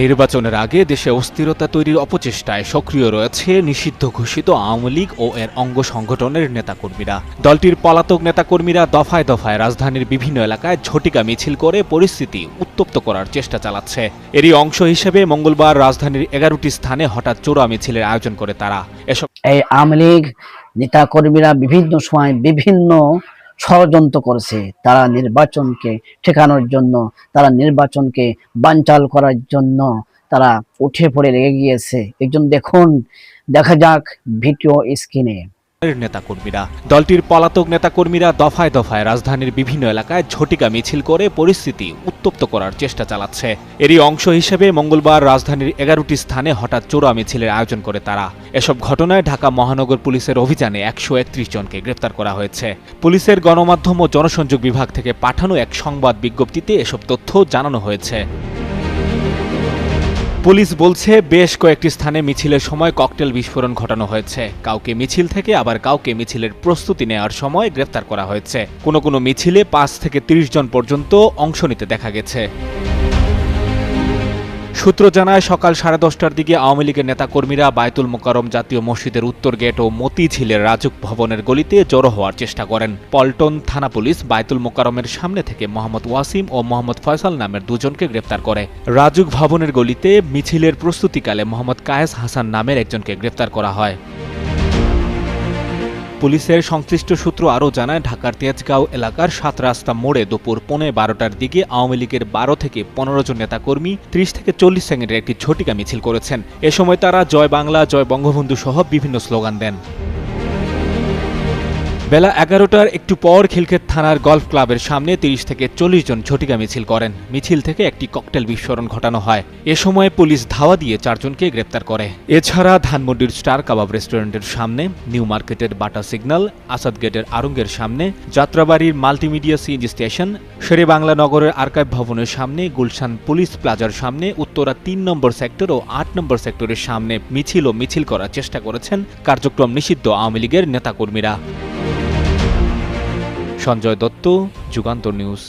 নির্বাচনের আগে দেশে অস্থিরতা তৈরির অপচেষ্টায় সক্রিয় রয়েছে নিষিদ্ধ ঘোষিত আওয়ামী লীগ ও এর অঙ্গ সংগঠনের নেতাকর্মীরা। দলটির পলাতক নেতাকর্মীরা দফায় দফায় রাজধানীর বিভিন্ন এলাকায় ঝটিকা মিছিল করে পরিস্থিতি উত্তপ্ত করার চেষ্টা চালাচ্ছে। এরই অংশ হিসেবে মঙ্গলবার রাজধানীর এগারোটি স্থানে হঠাৎ চোরা মিছিলের আয়োজন করে তারা। এসব এই আওয়ামী লীগ নেতা কর্মীরা বিভিন্ন সময় বিভিন্ন ষড়যন্ত্র করেছে। তারা নির্বাচনকে ঠেকানোর জন্য, তারা নির্বাচনকে বানচাল করার জন্য তারা উঠে পড়ে লেগে গিয়েছে। একজন দেখুন, দেখা যাক, ভিডিও স্ক্রিনে। নেতাকর্মীরা। দলটির পলাতক নেতাকর্মীরা দফায় দফায় রাজধানীর বিভিন্ন এলাকায় ঝটিকা মিছিল করে পরিস্থিতি উত্তপ্ত করার চেষ্টা চালাচ্ছে। এরই অংশ হিসেবে মঙ্গলবার রাজধানীর এগারোটি স্থানে হঠাৎ চোরা মিছিলের আয়োজন করে তারা। এসব ঘটনায় ঢাকা মহানগর পুলিশের অভিযানে একশো একত্রিশ জনকে গ্রেপ্তার করা হয়েছে। পুলিশের গণমাধ্যম ও জনসংযোগ বিভাগ থেকে পাঠানো এক সংবাদ বিজ্ঞপ্তিতে এসব তথ্য জানানো হয়েছে। পুলিশ বলছে, বেশ কয়েকটি স্থানে মিছিলের সময় ককটেল বিস্ফোরণ ঘটানো হয়েছে। কাউকে মিছিল থেকে আবার কাউকে মিছিলের প্রস্তুতি নেওয়ার সময় গ্রেফতার করা হয়েছে। কোনো কোনো মিছিলে পাঁচ থেকে তিরিশ জন পর্যন্ত অংশ নিতে দেখা গেছে। সূত্র জানায়, সকাল সাড়ে দশটার দিকে আওয়ামী লীগের নেতাকর্মীরা বায়তুল মোকারম জাতীয় মসজিদের উত্তর গেট ও মতিঝিলের রাজুক ভবনের গলিতে জড়ো হওয়ার চেষ্টা করেন। পল্টন থানা পুলিশ বায়তুল মোকারমের সামনে থেকে মোহাম্মদ ওয়াসিম ও মোহাম্মদ ফয়সাল নামের দুজনকে গ্রেপ্তার করে। রাজুক ভবনের গলিতে মিছিলের প্রস্তুতিকালে মোহাম্মদ কায়েস হাসান নামের একজনকে গ্রেপ্তার করা হয়। পুলিশের সংশ্লিষ্ট সূত্র আরও জানায়, ঢাকার তেজগাঁও এলাকার সাত রাস্তা মোড়ে দুপুর পৌনে বারোটার দিকে আওয়ামী লীগের বারো থেকে পনেরো জন নেতাকর্মী, ত্রিশ থেকে চল্লিশ সেকেন্ডের একটি ঝটিকা মিছিল করেছেন। এ সময় তারা জয় বাংলা, জয় বঙ্গবন্ধু সহ বিভিন্ন স্লোগান দেন। বেলা এগারোটার একটু পর খিলক্ষেত থানার গলফ ক্লাবের সামনে তিরিশ থেকে চল্লিশ জন ঝটিকা মিছিল করেন। মিছিল থেকে একটি ককটেল বিস্ফোরণ ঘটানো হয়। এ সময় পুলিশ ধাওয়া দিয়ে চারজনকে গ্রেপ্তার করে। এছাড়া ধানমন্ডির স্টার কাবাব রেস্টুরেন্টের সামনে, নিউ মার্কেটের বাটা সিগন্যাল, আসাদ গেটের আরঙ্গের সামনে, যাত্রাবাড়ির মাল্টিমিডিয়া সিএনজি স্টেশন শেরে বাংলা নগরের আর্কাইভ ভবনের সামনে, গুলশান পুলিশ প্লাজার সামনে, উত্তরা তিন নম্বর সেক্টর ও আট নম্বর সেক্টরের সামনে মিছিল ও মিছিল করার চেষ্টা করেছেন কার্যক্রম নিষিদ্ধ আওয়ামী লীগের নেতাকর্মীরা। সঞ্জয় দত্ত যুগান্তর নিউজ।